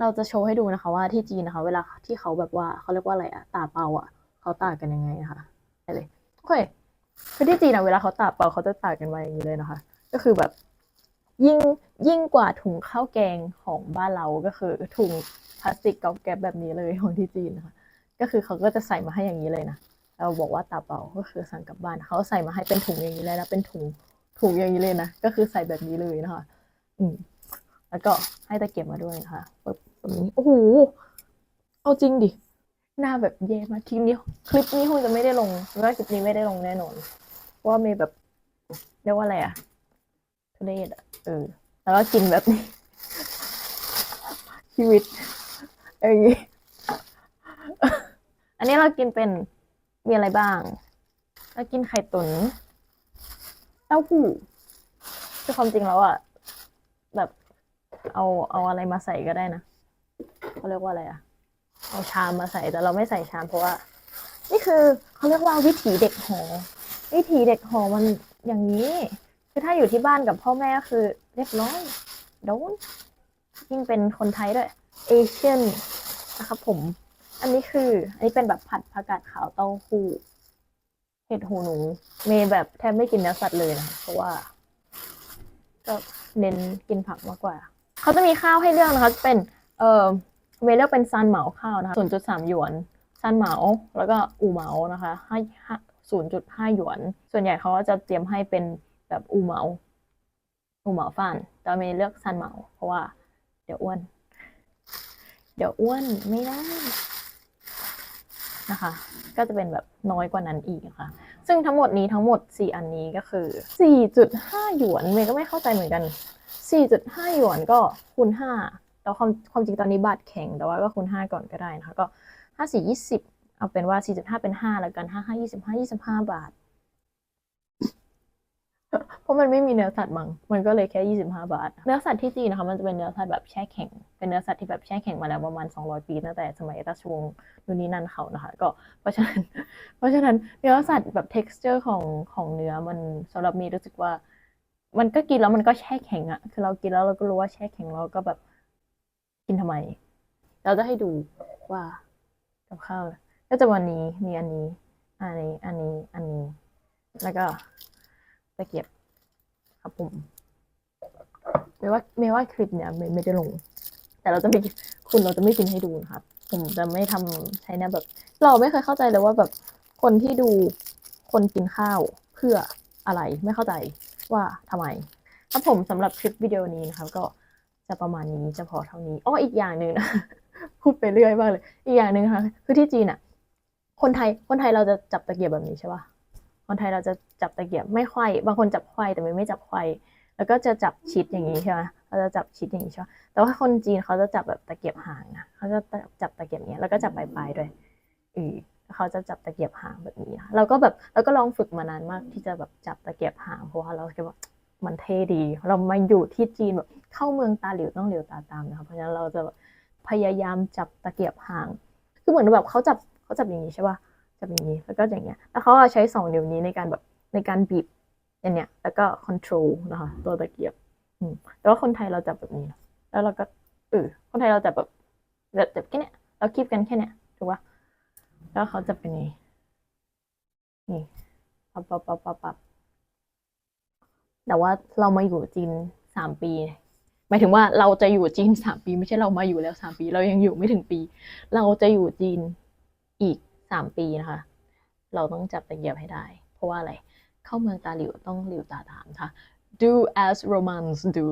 เราจะโชว์ให้ดูนะคะว่าที่จีนนะคะ เวลาที่เขาแบบว่าเขาเรียกว่าอะไรอะตาเปาอะเขาตากกันยังไงนะคะไปเลยโอเคคือที่จีนอะเวลาเขาตากเปาเขาจะตากกันมาอย่างนี้เลยนะคะ ก็คือแบบยิ่งยิ่งกว่าถุงข้าวแกงของบ้านเราก็คือถุงพลาสติกก๊อบแก๊บแบบนี้เลยของที่จีนนะคะ ก็คือเขาก็จะใส่มาให้อย่างนี้เลยนะเราบอกว่าตาเปาก็คือสั่งกลับบ้านเขาใส่มาให้เป็นถุงอย่างนี้เลยนะเป็นถุงถุงอย่างนี้เลยนะก็คือใส่แบบนี้เลยนะคะ อืมแล้วก็ให้ตะเกียบมาด้วยนะคะปึ๊บ แบบนี้โอ้โหเอาจริงดิหน้าแบบแย่มากคลิปนี้คลิปนี้คงจะไม่ได้ลงว่าคลิปนี้ไม่ได้ลงแน่นอนว่าเมย์แบบเรียกว่าอะไรอะทุเรศอะเออแล้วก็กินแบบนี้ ชีวิตอย่างนี้อันนี้เรากินเป็นมีอะไรบ้างเรากินไข่ตุ๋นเต้าหู้คือความจริงแล้วอะแบบเอาเอาอะไรมาใส่ก็ได้นะ เขาเรียกว่าอะไรอะเอาชามมาใส่แต่เราไม่ใส่ชามเพราะว่า นี่คือเขาเรียกว่าวิถีเด็กหอ วิถีเด็กหอมันอย่างนี้ คือถ้าอยู่ที่บ้านกับพ่อแม่ก็คือเรียบร้อยโดนยิ่งเป็นคนไทยด้วยเอเชียนนะครับผม อันนี้คือ อันนี้เป็นแบบผัดผักกาดขาวเต้าหู้เห็ดหูหนู เมย์แบบแทบไม่กินเนื้อสัตว์เลยนะเพราะว่า ก็เน้นกินผักมากกว่า เขาจะมีข้าวให้เลือกนะคะเป็น เอ่อ เมย์เลือกเป็นซานเหมาข้าวนะคะ0.3หยวนซานเหมาแล้วก็อูเหมานะคะให้0.5หยวน ส่วนใหญ่เขาก็จะเตรียมให้เป็นแบบอูเหมาอูเหมาฟานแต่เมย์เลือกซานเหมา เพราะว่า เดี๋ยวอ้วน เดี๋ยวอ้วนไม่ได้นะคะ ก็จะเป็นแบบน้อยกว่านั้นอีกนะคะ ซึ่งทั้งหมดนี้ทั้งหมด 4 อันนี้ก็คือ 4.5 หยวน เมย์ก็ไม่เข้าใจเหมือนกัน 4.5 หยวนก็คูณ 5 แต่ความความจริงตอนนี้บาทแข็งแต่ว่าก็คูณ 5 ก่อนก็ได้นะคะ ก็ 5 4 20 เอาเป็นว่า 4.5 เป็น 5 แล้วกัน 5 5 25 25 บาท เพราะมันไม่มีเนื้อสัตว์มั้งมันก็เลยแค่ 25 บาท เนื้อสัตว์ที่จีนนะคะ มันจะเป็นเนื้อสัตว์แบบแช่แข็ง เป็นเนื้อสัตว์ที่แบบแช่แข็งมาแล้วประมาณ 200 ปีตั้งแต่สมัยราชวงศ์นู่นนี่นั่นเขานะคะ ก็เพราะฉะนั้น เพราะฉะนั้นเนื้อสัตว์แบบ texture ของของเนื้อมันสำหรับมีรู้สึกว่า มันก็กินแล้วมันก็แช่แข็งอะคือเรากินแล้วเราก็รู้ว่าแช่แข็งเราก็แบบ กินทำไม เราจะให้ดูว่ากับข้าวก็จะวันนี้มีอันนี้ อันนี้ อันนี้ อันนี้ แล้วก็ตะเกียบครับผมไม่ว่าไม่ว่าคลิปเนี้ยไม่ไม่ได้ลง แต่เราจะไม่คุณเราจะไม่กินให้ดูนะครับ ผมจะไม่ทำใช้นวแบบ เราไม่เคยเข้าใจเลยว่าแบบคนที่ดูคนกินข้าวเพื่ออะไรไม่เข้าใจว่าทำไมครับผมสำหรับคลิปวิดีโอนี้นะครับก็ จะประมาณนี้จะพอเท่านี้อ้ออีกอย่างหนึ่งนะพูดไปเรื่อยมากเลย อีกอย่างหนึ่งนะคะคือที่จีนอะ คนไทยคนไทยเราจะจับตะเกียบแบบนี้ใช่ป่ะคนไทยเราจะจับตะเกียบไม่ไขว้บางคนจับไขว้แต่ไม่ไม่จับไขว้แล้วก็จะจับชิดอย่างนี้ใช่ไหมเราจะจับชิดอย่างนี้ใช่ไหมแต่ว่าคนจีนเขาจะจับแบบตะเกียบหางนะเขาจะจับตะเกียบเนี้ยแล้วก็จับปลายๆด้วยอือเขาจะจับตะเกียบหางแบบนี้เราก็แบบเราก็ลองฝึกมานานมากที่จะแบบจับตะเกียบหางเพราะว่าเราคิดว่า มันเท่ดี เรามาอยู่ที่จีนแบบเข้าเมืองตาหลิวต้องเหลิวตาตามนะคะเพราะฉะนั้นเราจะแบบพยายามจับตะเกียบห่าง คือเหมือนแบบเขาจับเขาจับอย่างนี้ใช่ป่ะจับอย่างนี้แล้วก็อย่างเงี้ยแล้วเขาอะใช้สองนิ้วนี้ในการแบบในการบีบอย่างเนี้ยแล้วก็คอนโทรลนะคะตัวตะเกียบอืมแต่ว่าคนไทยเราจับแบบนี้ แล้วเราก็เออคนไทยเราจับแบบแบบจับแค่เนี้ยเราคีบกันแค่เนี้ยถูกป่ะแล้วเขาจะเป็นไงนี่ปับปับปับปับปับ แต่ว่าเรามาอยู่จีนสามปีหมายถึงว่าเราจะอยู่จีนสามปี ไม่ใช่เรามาอยู่แล้วสามปี เรายังอยู่ไม่ถึงปี เราจะอยู่จีนอีกสามปีนะคะ เราต้องจับตะเกียบให้ได้ เพราะว่าอะไร เข้าเมืองตาหลิวต้องหลิวตาถามค่ะ do as Romans do